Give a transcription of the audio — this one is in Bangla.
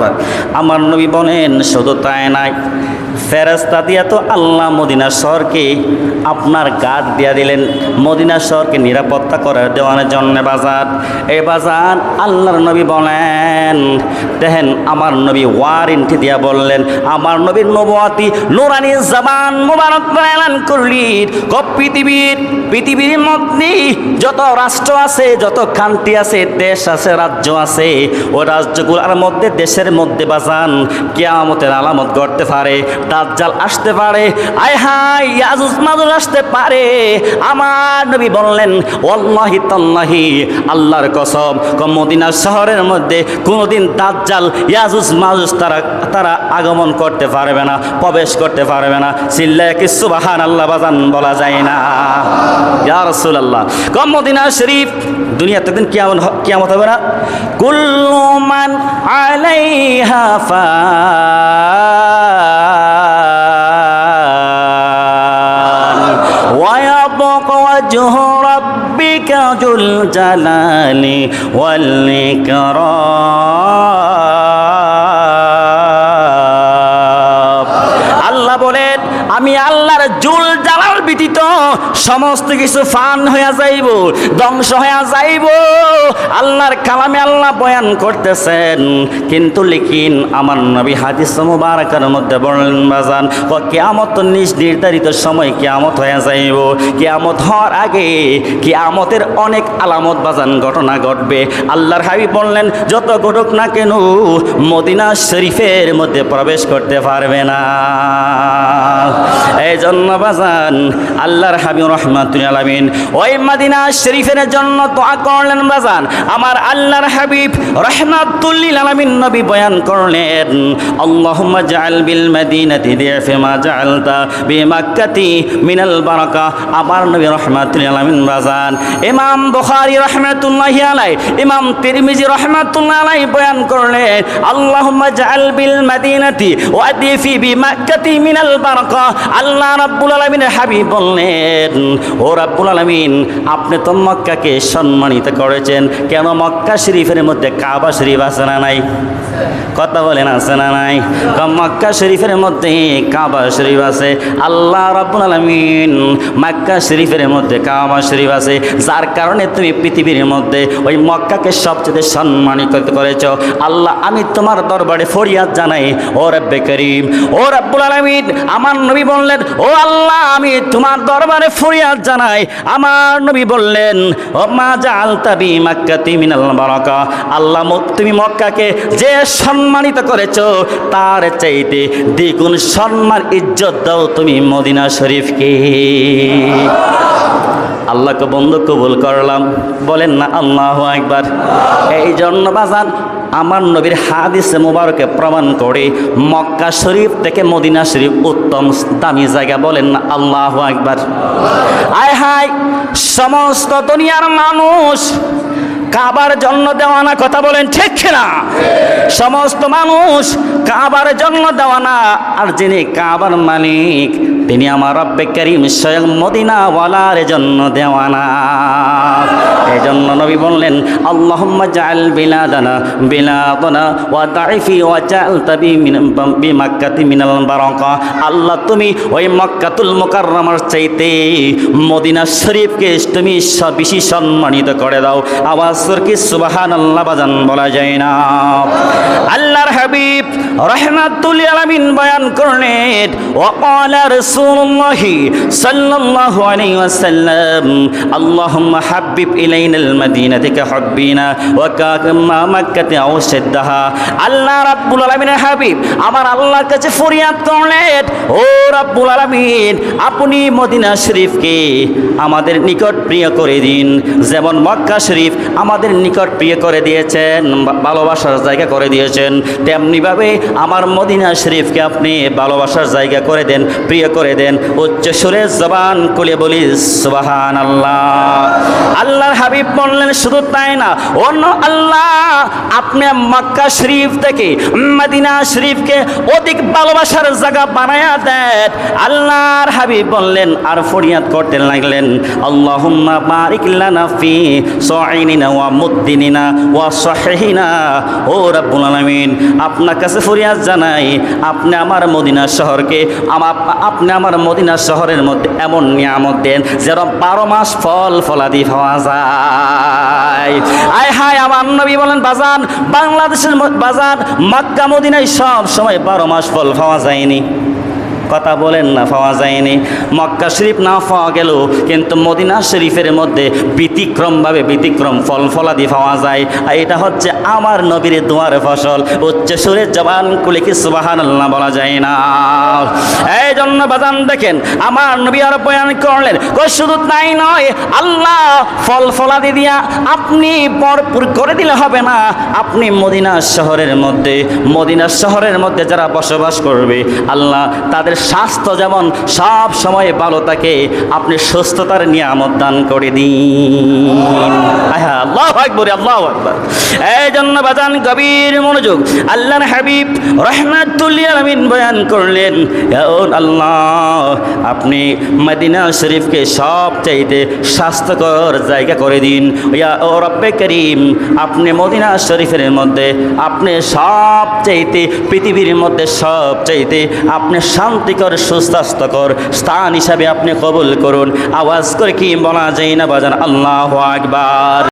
আকবার আমার নবী বলেন শুধু তাই নাই ফেরেস্তা দিয়া তো আল্লাহ মদিনা শহরকে আপনার গাদ দিয়া দিলেন। মদিনা শহরকে নিরাপত্তা করে দেওয়ানের জন্য বাজার। এই বাজার আল্লাহর নবী বলেন, দেখেন আমার নবী ওয়ারেন্টি দিয়া বললেন, আমার নবীর নবতী নুরানি জাবান মোবারক এলান করলি। ক পৃথিবীর পৃথিবীর মধ্যে যত রাষ্ট্র আছে, যত কান্ট্রি আছে, দেশ আছে, রাজ্য আছে, ও রাজ্যগুলোর মধ্যে, দেশের মধ্যে বাজান কেয়ামতের আলামত গড়তে পারে। দাজ্জাল আসতে পারে। আয় হাই ইয়াজুজ মাজুজ আসতে পারে। আমার নবী বললেন, ওয়াল্লাহি তাল্লাহি, আল্লাহর কসম মদিনা শহরের মধ্যে কোনোদিন দাজ্জাল ইয়াজুজ মাজুজ তারা তারা আগমন করতে পারবে না, প্রবেশ করতে পারবে না। চিল্লায় কি সুবাহান আল্লাহ বাজান বলা যায় না। ইয়া রাসূলুল্লাহ, কম মদিনা শরীফ দুনিয়াতে দিন কিয়ামত কিয়ামত হবে না। কুল্লু মান আলাইহা ফান وجه ربك ذو الجلال والإكرام আল্লাহ বলেন আমি আল্লাহর জুল জালাল ব্যতীত সমস্ত কিছু ফান হয়ে যাইব, ধ্বংস হয়ে যাইব। আল্লাহর কালামে আল্লাহ বয়ান করতেছেন, কিন্তু লিখিন আমার নবী হাদিস মুবারকের মধ্যে বললেন বাজান, ও কেয়ামত নিজ নির্ধারিত সময় কেয়ামত হয়ে যাইব। কেয়ামত হওয়ার আগে কেয়ামতের অনেক আলামত, বাজান, ঘটনা ঘটবে। আল্লাহর হাবি বললেন, যত ঘটুক না কেন, মদিনা শরীফের মধ্যে প্রবেশ করতে পারবে না। জন্য বাজান। আল্লাহর হাবিব রহমাতুল আলামিন। ওই মদিনা শরীফের জন্য দোয়া করলেন বাজান। আমার আল্লাহর হাবিব রহমাতুল্লিল আলামিন নবী বয়ান করলেন, আল্লাহুম্মা জাআল বিল মদিনাতি মিনাল বারাকা। আমার নবী রহমাতুল আলামিন ইমাম বুখারী রহমাতুল্লাহি আলাই ইমাম তিরমিজি রহমাতুল্লাহ আলাই বয়ান করলেন, আল্লাহুম্মা জাআল বিল মদিনাতি ওয়া দিফি বিমাক্কাতি মিনাল বারাকা। আল্লাহ রাব্বুল আলামিনের হাবিব বললেন, ও রাব্বুল আলামিন, আপনি তো মক্কাকে সম্মানিত করেছেন। কেন মক্কা শরীফের মধ্যে কাবা শরীফ আছে না নাই? কথা বলেন, আছে না নাই? মক্কা শরীফের মধ্যে কাবা শরীফ আছে। আল্লাহ রাব্বুল আলামিন মক্কা শরীফের মধ্যে কাবা শরীফ আছে। যার কারণে তুমি পৃথিবীর মধ্যে ওই মক্কাকে সবচেয়ে সম্মানিত করেছ। আল্লাহ, আমি তোমার দরবারে ফরিয়াদ জানাই। ও রব্বে করিম, ও রব্বুল আলামিন, আমার নবী বললেন, ও আল্লাহ, আমি তোমার দরবারে ফরিয়াদ জানাই। আমার নবী বললেন, ও মা জাল তাবি মাক্কাতি মিনাল বারাকা। আল্লাহ তুমি মক্কাকে যে সম্মানিত করেছ, তার চাইতে দ্বিগুণ সম্মান ইজ্জত দাও তুমি মদিনা শরীফকে। আল্লাহকে বন্ধু কবুল করলাম। বলেন না, আল্লাহ একবার এই জন্য বাজান আমার নবীর হাদিসে মুবারকে প্রমাণ করে মক্কা শরীফ থেকে মদিনা শরীফ উত্তম দামি জায়গা বলেন না? আল্লাহ একবার আয় হায়, সমস্ত দুনিয়ার মানুষ কাবার জন্য দেওয়ানা কথা বলেন ঠিক না সমস্ত মানুষ কাবার জন্য দেওয়ানা। আর যিনি কাবার মালিক, তিনি আমার রব্বে করিম স্বয়ং মদিনাওয়ালার জন্য দেওয়ানা। এই জন্য নবী বললেন, আল্লাহুম্মা জাআল বিলাদানা বিলাদানা ওয়া দাইফি ওয়া জাআল তাবি মিন বিমাক্কাতি মিনাল বারাকা। আল্লাহ, তুমি ওই মক্কাতুল মুকাররমার চাইতে মদিনা শরীফকে তুমি বেশি সম্মানিত করে দাও। আওয়াজ কি সুবহানাল্লাহ বাজান বলা যায় না। আল্লাহর হাবিব রহমাতুল আলামিন বয়ান করলেন ওয়াকালা রাসূলুল্লাহ সাল্লাল্লাহু আলাইহি ওয়াসাল্লাম, আল্লাহুম্মা হাব্বিব ইলাইনাল মাদিনাতি কাহুব্বিনা ওয়া কামা মাক্কাতে আওশাদ্দাহা আল্লাহ রাব্বুল আলামিনের হাবিব, আমার আল্লাহর কাছে ফরিয়াদ করলেন, ও রাব্বুল আলামিন, আপনি মদিনা শরীফকে আমাদের নিকট প্রিয় করে দিন। যেমন মক্কা শরীফ আমাদের নিকট প্রিয় করে দিয়েছেন ভালোবাসার জায়গা করে দিয়েছেন, তেমনিভাবে আমার মদিনা শরীফকে আপনি ভালোবাসার জায়গা করে দেন, প্রিয় করে দেন। উচ্চ সুরে জবান খুলে বলি সুবাহান আল্লাহ আল্লাহর হাবিব বললেন, শুধু তাই না, অন্য আল্লাহ আপনি মক্কা শরীফ থেকে মদিনা শরীফকে অধিক ভালোবাসার জায়গা বানায়া দেন। আল্লাহর হাবিব বললেন, আর ফরিয়াদ করতে লাগলেন। আল্লাহুম্মা বারিক লানা ফি সাইনিনা ওয়া মুদ্দিনিনা ওয়া সাহিহিনা। ও রাব্বুল আলামিন, আপনার কাছে ফরিয়াদ জানাই, আপনি আমার মদিনা শহরকে আপনি আমার মদিনা শহরের মধ্যে এমন নিয়ামত দেন যেন বারো মাস ফল ফলাদি পাওয়া যায়। আয় হায়, আমার নবী বলেন, বাজান, বাংলাদেশের বাজার মক্কা, মদিনায় সব সময় বারো মাস ফল পাওয়া যায়নি। কথা বলেন না, পাওয়া যায়নি। মক্কা শরীফ না পাওয়া গেল কিন্তু মদিনা শরীফের মধ্যে ব্যতিক্রমভাবে ব্যতিক্রম, ফল ফলাদি পাওয়া যায়। আর এটা হচ্ছে আমার নবীর দোয়ার ফসল। উচ্চ সুরে জবান কুলে কি সুবাহান আল্লাহ বলা যায় না? এই জন্য বাজান দেখেন, আমার নবী আর বয়ান করলেন শুধু তাই নয়, আল্লাহ ফল ফলাদি দিয়া আপনি ভরপুর করে দিলে হবে না। আপনি মদিনা শহরের মধ্যে, মদিনা শহরের মধ্যে যারা বসবাস করবে, আল্লাহ তাদের স্বাস্থ্য যেমন সব সময় ভালো থাকে আপনি সুস্থতার নিয়ামত দান করে দিন। আহা, আল্লাহ আকবর আল্লাহ আকবর। এই জন্য বাজান গভীর মনোযোগ আল্লাহর হাবিব রহমাতুল্লিয়া আমিন বয়ান করলেন আল্লাহ আপনি মদিনা শরীফকে সব চাইতে স্বাস্থ্যকর জায়গা করে দিন। ইয়া ও রব্বে করিম আপনি মদিনা শরীফের মধ্যে আপনি সব চাইতে পৃথিবীর মধ্যে সব চাইতে আপনি শান্তিকর সুস্বাস্থ্যকর স্থান হিসাবে আপনি কবুল করুন। আওয়াজ করে কি বলা যায় না বাজান? আল্লাহ আকবার।